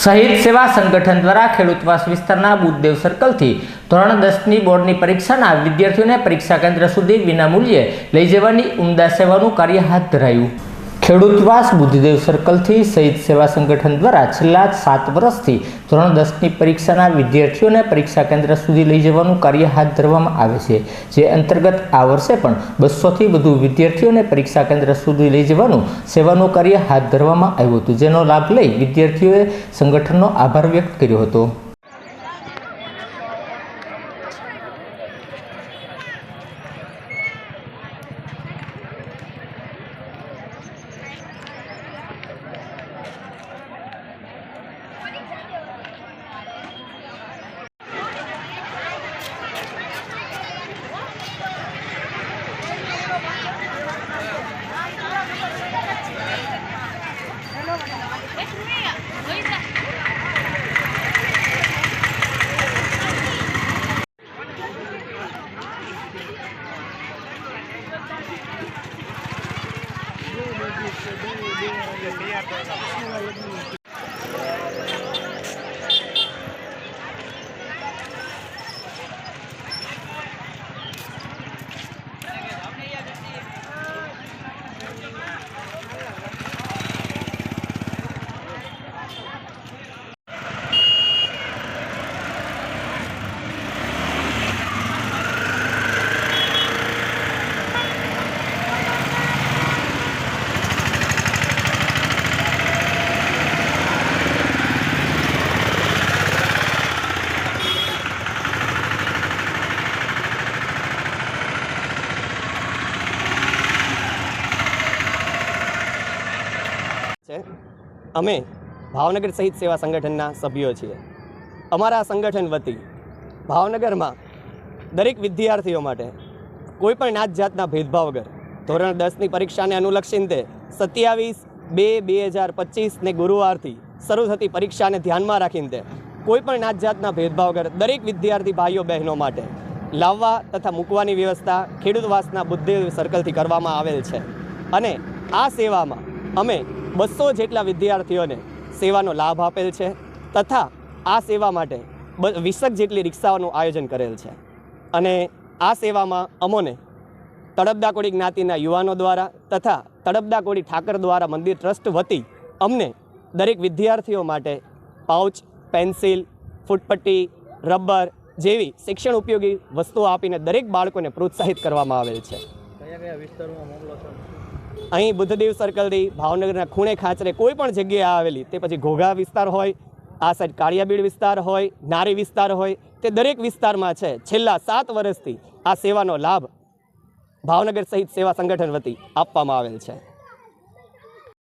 શહીદ સેવા સંગઠન દ્વારા ખેડૂતવાસ વિસ્તારના બુદ્ધદેવ સર્કલથી ધોરણ દસની બોર્ડની પરીક્ષાના વિદ્યાર્થીઓને પરીક્ષા કેન્દ્ર સુધી વિનામૂલ્યે લઈ જવાની ઉમદા સેવાનું કાર્ય હાથ ધરાયું. ખેડૂતવાસ બુદ્ધદેવ સર્કલથી શહીદ સેવા સંગઠન દ્વારા છેલ્લા સાત વર્ષથી ધોરણ દસની પરીક્ષાના વિદ્યાર્થીઓને પરીક્ષા કેન્દ્ર સુધી લઈ જવાનું કાર્ય હાથ ધરવામાં આવે છે. જે અંતર્ગત આ વર્ષે પણ બસોથી વધુ વિદ્યાર્થીઓને પરીક્ષા કેન્દ્ર સુધી લઈ જવાનું સેવાનું કાર્ય હાથ ધરવામાં આવ્યું હતું. જેનો લાભ લઈ વિદ્યાર્થીઓએ સંગઠનનો આભાર વ્યક્ત કર્યો હતો. Ну, надеюсь, что было приятно. છે. અમે ભાવનગર સહિત સેવા સંગઠનના સભ્યો છીએ. અમારા સંગઠન વતી ભાવનગરમાં દરેક વિદ્યાર્થીઓ માટે કોઈપણ નાત જાતના ભેદભાવ વગર ધોરણ દસની પરીક્ષાને અનુલક્ષીને સત્યાવીસ બે બે હજાર પચીસને ગુરુવારથી શરૂ થતી પરીક્ષાને ધ્યાનમાં રાખીને કોઈપણ નાત જાતના ભેદભાવ વગર દરેક વિદ્યાર્થી ભાઈઓ બહેનો માટે લાવવા તથા મૂકવાની વ્યવસ્થા ખેડૂતવાસના બુદ્ધિ સર્કલથી કરવામાં આવેલ છે. અને આ સેવામાં અમે બસો જેટલા વિદ્યાર્થીઓને સેવાનો લાભ આપેલ છે તથા આ સેવા માટે વીસક જેટલી રિક્ષાઓનું આયોજન કરેલ છે. અને આ સેવામાં અમોને તળપદા કોળી જ્ઞાતિના યુવાનો દ્વારા તથા તળપદા કોળી ઠાકર દ્વારા મંદિર ટ્રસ્ટ વતી અમને દરેક વિદ્યાર્થીઓ માટે પાઉચ, પેન્સિલ, ફૂટપટ્ટી, રબર જેવી શિક્ષણ ઉપયોગી વસ્તુઓ આપીને દરેક બાળકોને પ્રોત્સાહિત કરવામાં આવેલ છે. અહીં બુદ્ધદેવ સર્કલથી ભાવનગરના ખૂણે ખાંચરે કોઈ પણ જગ્યાએ આવેલી, તે પછી ઘોઘા વિસ્તાર હોય, આ સાઈડ કાળિયાબીડ વિસ્તાર હોય, નારી વિસ્તાર હોય, તે દરેક વિસ્તારમાં છે. છેલ્લા સાત વર્ષથી આ સેવાનો લાભ ભાવનગર સહિત સેવા સંગઠન વતી આપવામાં આવેલ છે.